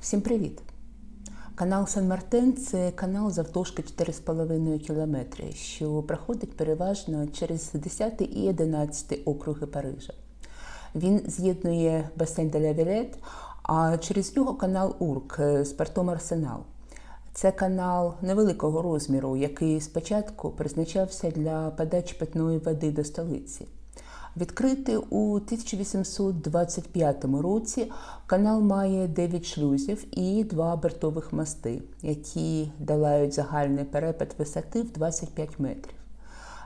Всім привіт! Канал Сан-Мартен це канал завдовжки 4,5 кілометри, що проходить переважно через 10 і 11 округи Парижа. Він з'єднує басейн де ля Вілет, а через нього канал Урк з портом Арсенал. Це канал невеликого розміру, який спочатку призначався для подачі питної води до столиці. Відкритий у 1825 році канал має 9 шлюзів і два бортових мости, які долають загальний перепад висоти в 25 метрів.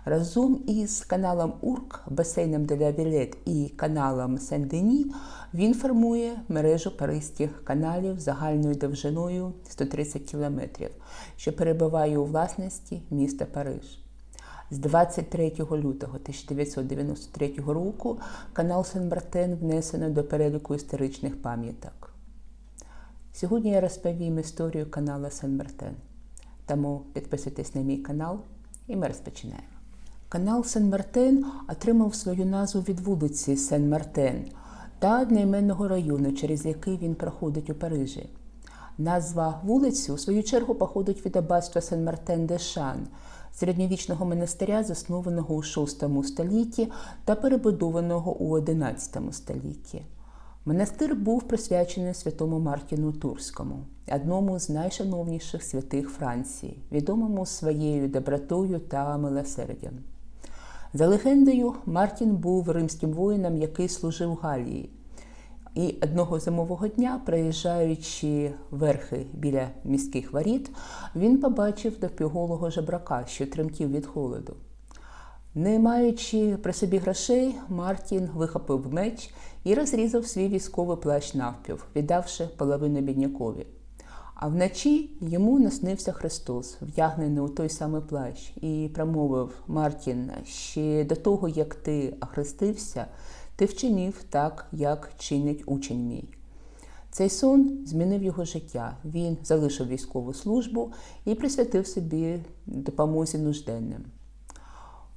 Разом із каналом Урк, басейном де Вілет і каналом Сен-Дені він формує мережу паризьких каналів загальною довжиною 130 кілометрів, що перебуває у власності міста Париж. З 23 лютого 1993 року канал Сен-Мартен внесено до переліку історичних пам'яток. Сьогодні я розповім історію каналу Сен-Мартен. Тому підписуйтесь на мій канал і ми розпочинаємо. Канал Сен-Мартен отримав свою назву від вулиці Сен-Мартен та одноіменного району, через який він проходить у Парижі. Назва вулиці, у свою чергу, походить від аббатства Сен-Мартен-де-Шан, середньовічного монастиря, заснованого у VI столітті та перебудованого у XI столітті. Монастир був присвячений святому Мартіну Турському, одному з найшановніших святих Франції, відомому своєю добротою та милосердям. За легендою, Мартін був римським воїном, який служив Галії. І одного зимового дня, проїжджаючи верхи біля міських воріт, він побачив довпіголого жебрака, що тремтів від холоду. Не маючи при собі грошей, Мартін вихопив меч і розрізав свій військовий плащ навпіл, віддавши половину біднякові. А вночі йому наснився Христос, вдягнений у той самий плащ, і промовив Мартін, ще до того, як ти охрестився, ти вчинив так, як чинить учень мій. Цей сон змінив його життя. Він залишив військову службу і присвятив собі допомозі нужденним.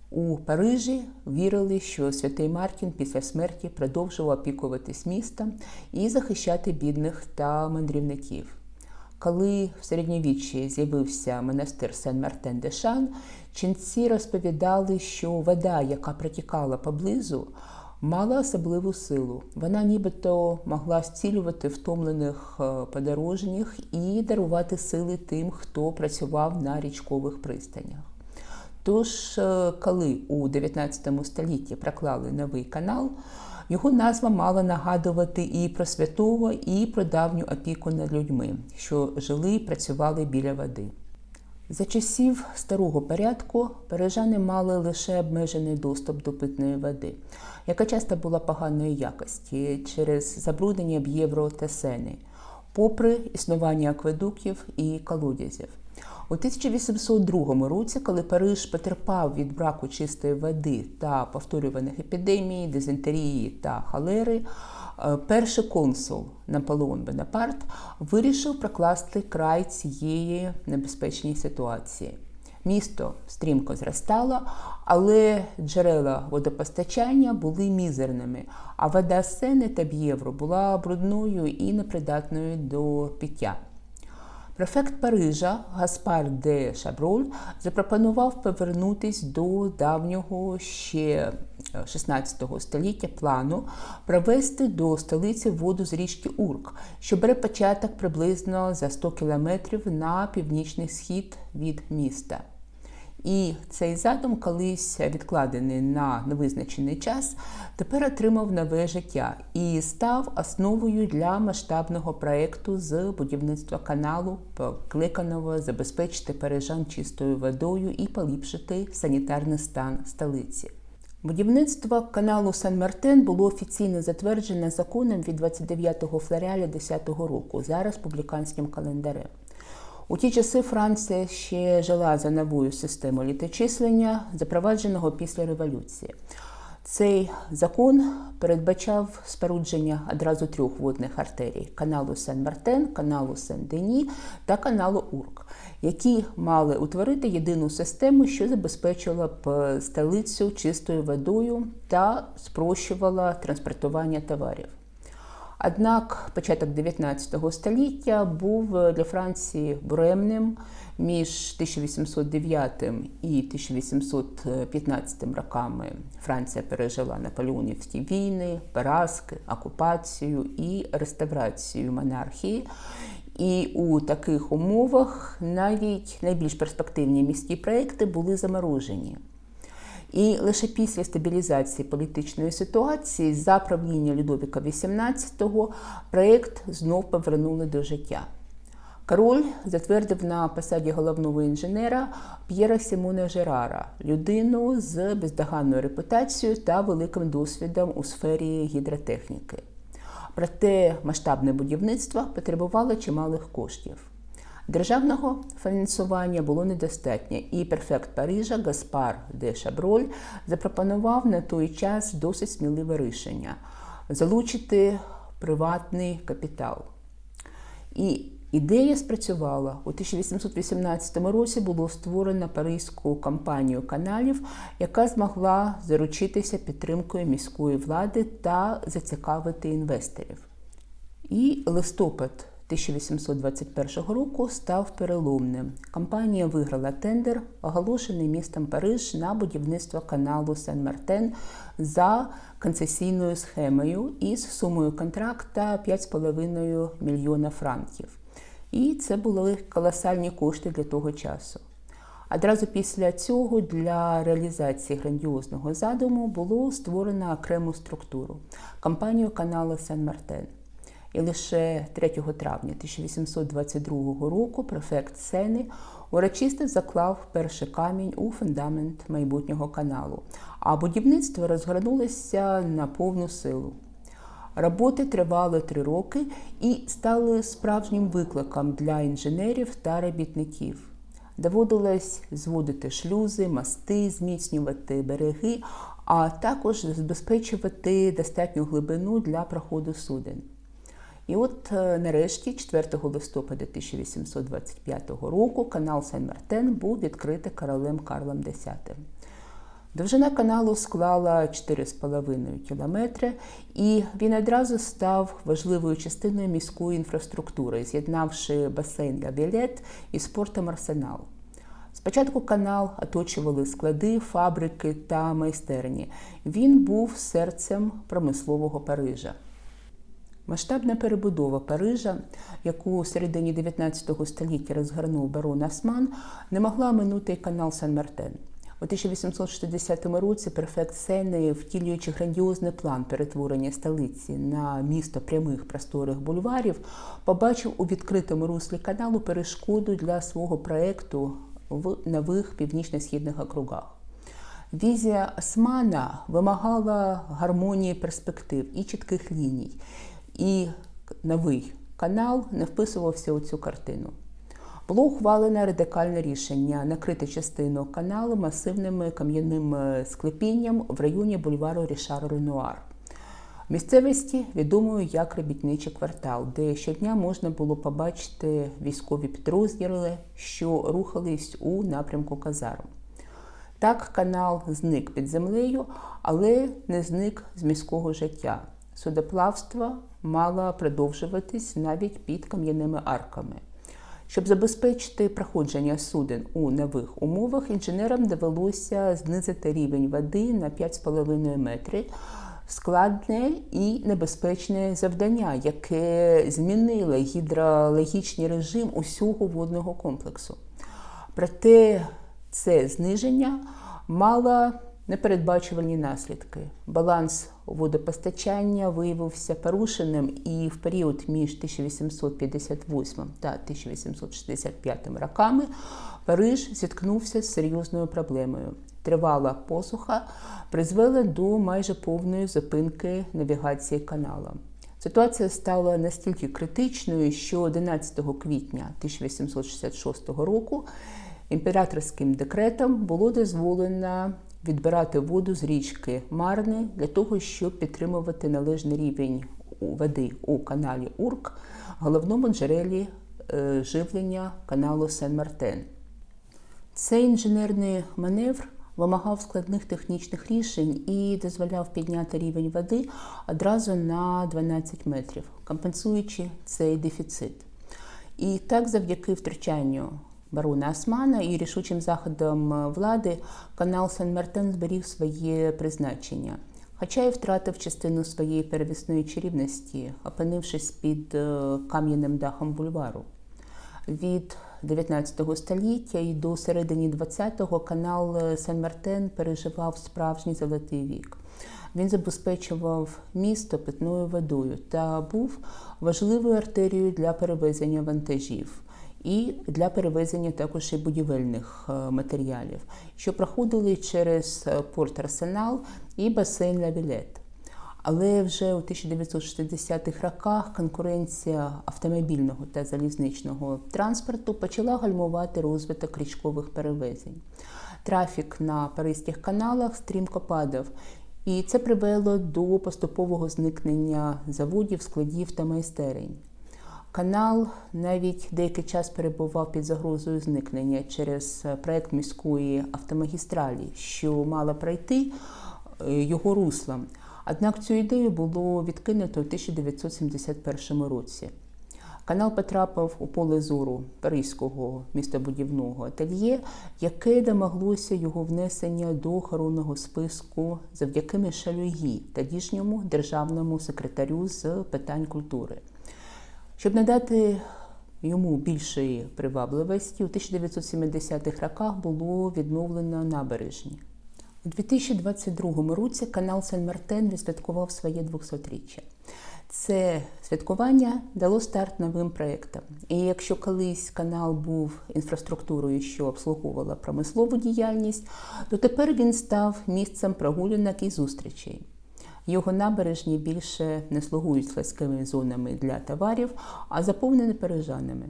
У Парижі вірили, що святий Мартін після смерті продовжував опікуватись містом і захищати бідних та мандрівників. Коли в середньовіччі з'явився монастир Сен-Мартен-де-Шан, ченці розповідали, що вода, яка протікала поблизу, мала особливу силу. Вона нібито могла зцілювати втомлених подорожніх і дарувати сили тим, хто працював на річкових пристанях. Тож, коли у 19 столітті проклали новий канал, його назва мала нагадувати і про святого, і про давню опіку над людьми, що жили і працювали біля води. За часів старого порядку парижани мали лише обмежений доступ до питної води, яка часто була поганої якості через забруднення б'євро та сени, попри існування акведуків і колодязів. У 1802 році, коли Париж потерпав від браку чистої води та повторюваних епідемій, дизентерії та холери, перший консул Наполеон Бонапарт вирішив прокласти край цієї небезпечної ситуації. Місто стрімко зростало, але джерела водопостачання були мізерними, а вода Сени та Б'євро була брудною і непридатною до пиття. Префект Парижа Гаспар де Шаброль запропонував повернутись до давнього ще 16 століття плану провести до столиці воду з річки Урк, що бере початок приблизно за 100 кілометрів на північний схід від міста. І цей задум, колись відкладений на невизначений час, тепер отримав нове життя і став основою для масштабного проєкту з будівництва каналу, покликаного забезпечити парижан чистою водою і поліпшити санітарний стан столиці. Будівництво каналу Сан-Мартен було офіційно затверджене законом від 29 февраля 2010 року за республіканським календарем. У ті часи Франція ще жила за новою системою літочислення, запровадженого після революції. Цей закон передбачав спорудження одразу трьох водних артерій: каналу Сен-Мартен, каналу Сен-Дені та каналу Урк, які мали утворити єдину систему, що забезпечувала б столицю чистою водою та спрощувала транспортування товарів. Однак початок 19 століття був для Франції буремним між 1809 і 1815 роками. Франція пережила наполеонівські війни, поразки, окупацію і реставрацію монархії. І у таких умовах навіть найбільш перспективні міські проекти були заморожені. І лише після стабілізації політичної ситуації за правління Людовіка XVIII проєкт знов повернули до життя. Король затвердив на посаді головного інженера П'єра Сімона Жерара, людину з бездоганною репутацією та великим досвідом у сфері гідротехніки. Проте масштабне будівництво потребувало чималих коштів. Державного фінансування було недостатньо, і префект Парижа Гаспар де Шаброль запропонував на той час досить сміливе рішення залучити приватний капітал. І ідея спрацювала. У 1818 році було створено Паризьку компанію каналів, яка змогла заручитися підтримкою міської влади та зацікавити інвесторів. І листопад 1821 року став переломним. Компанія виграла тендер, оголошений містом Париж на будівництво каналу Сен-Мартен за концесійною схемою із сумою контракта 5,5 мільйона франків. І це були колосальні кошти для того часу. Одразу після цього для реалізації грандіозного задуму було створено окрему структуру компанію каналу Сен-Мартен. І лише 3 травня 1822 року префект Сени урочисто заклав перший камінь у фундамент майбутнього каналу, а будівництво розгорнулося на повну силу. Роботи тривали три роки і стали справжнім викликом для інженерів та робітників. Доводилось зводити шлюзи, мости, зміцнювати береги, а також забезпечувати достатню глибину для проходу суден. І от нарешті, 4 листопада 1825 року, канал Сен-Мартен був відкритий королем Карлом X. Довжина каналу склала 4,5 кілометри, і він одразу став важливою частиною міської інфраструктури, з'єднавши басейн для Вілет із портом Арсенал. Спочатку канал оточували склади, фабрики та майстерні. Він був серцем промислового Парижа. Масштабна перебудова Парижа, яку у середині 19 століття розгорнув барон Осман, не могла минути канал Сан-Мартен. У 1860 році префект Сени, втілюючи грандіозний план перетворення столиці на місто прямих просторих бульварів, побачив у відкритому руслі каналу перешкоду для свого проекту в нових північно-східних округах. Візія Османа вимагала гармонії перспектив і чітких ліній, і новий канал не вписувався у цю картину. Було ухвалене радикальне рішення накрити частину каналу масивним кам'яним склепінням в районі бульвару Рішар Ренуар. Місцевості відомою як робітничий квартал, де щодня можна було побачити військові підрозділи, що рухались у напрямку казарм. Так канал зник під землею, але не зник з міського життя. Судоплавство мало продовжуватись навіть під кам'яними арками. Щоб забезпечити проходження суден у нових умовах, інженерам довелося знизити рівень води на 5,5 метри. Складне і небезпечне завдання, яке змінило гідрологічний режим усього водного комплексу. Проте це зниження мало непередбачувані наслідки. Баланс водопостачання виявився порушеним, і в період між 1858 та 1865 роками Париж зіткнувся з серйозною проблемою. Тривала посуха призвела до майже повної зупинки навігації каналом. Ситуація стала настільки критичною, що 11 квітня 1866 року імператорським декретом було дозволено відбирати воду з річки Марни для того, щоб підтримувати належний рівень води у каналі Урк, головному джерелі живлення каналу Сен-Мартен. Цей інженерний маневр вимагав складних технічних рішень і дозволяв підняти рівень води одразу на 12 метрів, компенсуючи цей дефіцит. І так, завдяки втручанню барона Османа і рішучим заходам влади, канал Сен-Мартен зберіг своє призначення. Хоча й втратив частину своєї перевісної чарівності, опинившись під е, кам'яним дахом бульвару. Від 19 століття і до середини 20-го канал Сен-Мартен переживав справжній золотий вік. Він забезпечував місто питною водою та був важливою артерією для перевезення вантажів і для перевезення також і будівельних е, матеріалів, що проходили через е, порт Арсенал і басейн Лавілет. Але вже у 1960-х роках конкуренція автомобільного та залізничного транспорту почала гальмувати розвиток річкових перевезень. Трафік на паризьких каналах стрімко падав, і це привело до поступового зникнення заводів, складів та майстерень. Канал навіть деякий час перебував під загрозою зникнення через проект міської автомагістралі, що мала пройти е, його руслом. Однак цю ідею було відкинуто у 1971 році. Канал потрапив у поле зору Паризького містобудівного ательє, яке домоглося його внесення до охоронного списку завдяки Мішелю тодішньому державному секретарю з питань культури. Щоб надати йому більшої привабливості, у 1970-х роках було відновлено набережні. У 2022 році канал Сен-Мартен відсвяткував своє 200-річчя. Це святкування дало старт новим проєктам. І якщо колись канал був інфраструктурою, що обслуговувала промислову діяльність, то тепер він став місцем прогулянок і зустрічей. Його набережні більше не слугують складськими зонами для товарів, а заповнені парижанами.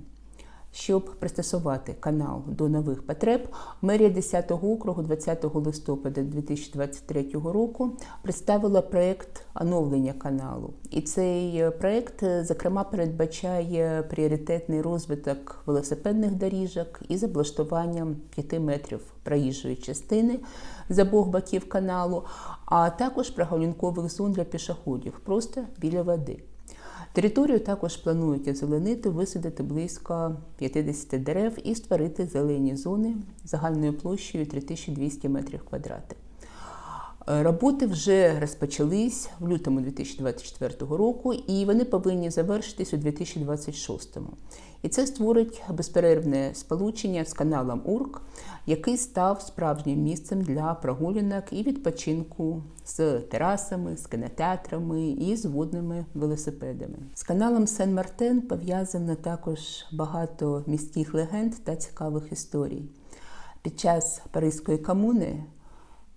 Щоб пристосувати канал до нових потреб, мерія 10-го округу 20 листопада 2023 року представила проєкт оновлення каналу. І цей проєкт, зокрема, передбачає пріоритетний розвиток велосипедних доріжок із облаштуванням 5 метрів проїжджої частини з обох боків каналу, а також прогулянкових зон для пішоходів просто біля води. Територію також планують озеленити, висадити близько 50 дерев і створити зелені зони загальною площею 3200 метрів квадратних. Роботи вже розпочались в лютому 2024 року, і вони повинні завершитись у 2026. І це створить безперервне сполучення з каналом Урк, який став справжнім місцем для прогулянок і відпочинку з терасами, з кінотеатрами і з водними велосипедами. З каналом Сен-Мартен пов'язано також багато міських легенд та цікавих історій. Під час Паризької комуни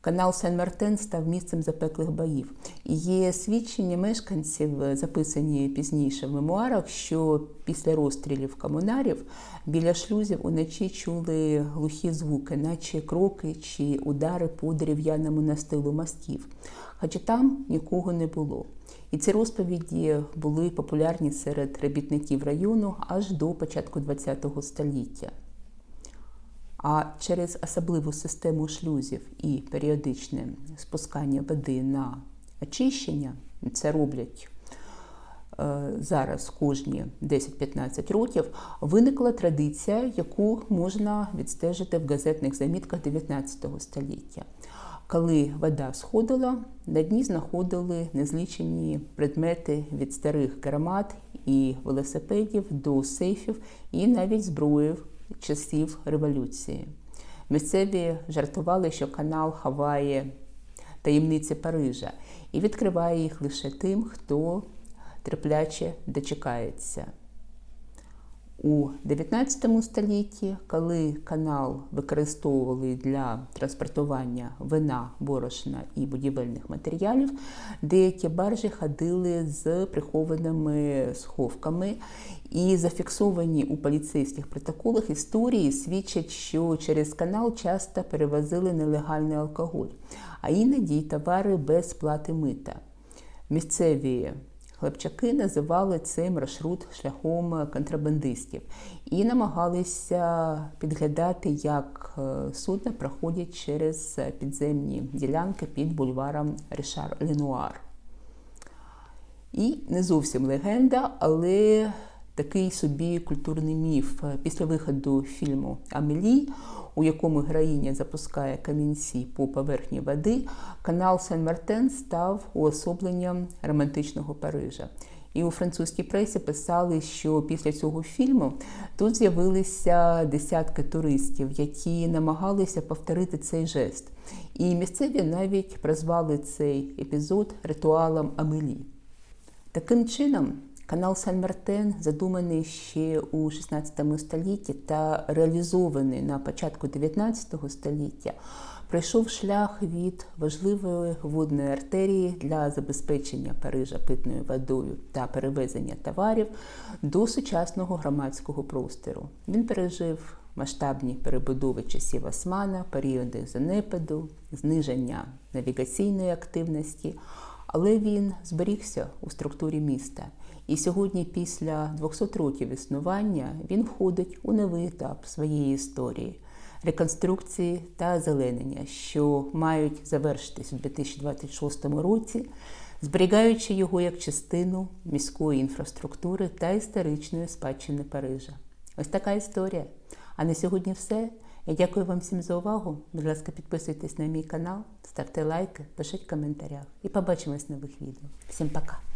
Канал Сен-Мартен став місцем запеклих боїв. Є свідчення мешканців, записані пізніше в мемуарах, що після розстрілів комунарів біля шлюзів уночі чули глухі звуки, наче кроки чи удари по дерев'яному настилу мостів. Хоча там нікого не було. І ці розповіді були популярні серед робітників району аж до початку ХХ століття. А через особливу систему шлюзів і періодичне спускання води на очищення, це роблять е, зараз кожні 10-15 років, виникла традиція, яку можна відстежити в газетних замітках 19 століття. Коли вода сходила, на дні знаходили незлічені предмети від старих гармат і велосипедів до сейфів і навіть зброїв часів революції. Місцеві жартували, що канал ховає таємниці Парижа і відкриває їх лише тим, хто терпляче дочекається. У 19 столітті, коли канал використовували для транспортування вина, борошна і будівельних матеріалів, деякі баржі ходили з прихованими сховками. І зафіксовані у поліцейських протоколах історії свідчать, що через канал часто перевозили нелегальний алкоголь, а іноді й товари без плати мита. Місцеві Хлопчаки називали цей маршрут шляхом контрабандистів і намагалися підглядати, як е, судна проходять через підземні ділянки під бульваром Рішар Ленуар. І не зовсім легенда, але такий собі культурний міф. Після виходу фільму Амелі, у якому героїня запускає камінці по поверхні води, канал Сен-Мартен став уособленням романтичного Парижа. І у французькій пресі писали, що після цього фільму тут з'явилися десятки туристів, які намагалися повторити цей жест. І місцеві навіть прозвали цей епізод ритуалом Амелі. Таким чином, канал Сан-Мартен задуманий ще у 16 столітті та реалізований на початку 19 століття, пройшов шлях від важливої водної артерії для забезпечення Парижа питною водою та перевезення товарів до сучасного громадського простору. Він пережив масштабні перебудови часів Османа, періоди занепаду, зниження навігаційної активності але він зберігся у структурі міста. І сьогодні, після 200 років існування, він входить у новий етап своєї історії реконструкції та озеленення, що мають завершитись у 2026 році, зберігаючи його як частину міської інфраструктури та історичної спадщини Парижа. Ось така історія. А на сьогодні все. Я дякую вам всім за увагу. Будь ласка, підписуйтесь на мій канал, ставте лайки, пишіть в коментарях і побачимось в нових відео. Всім пока!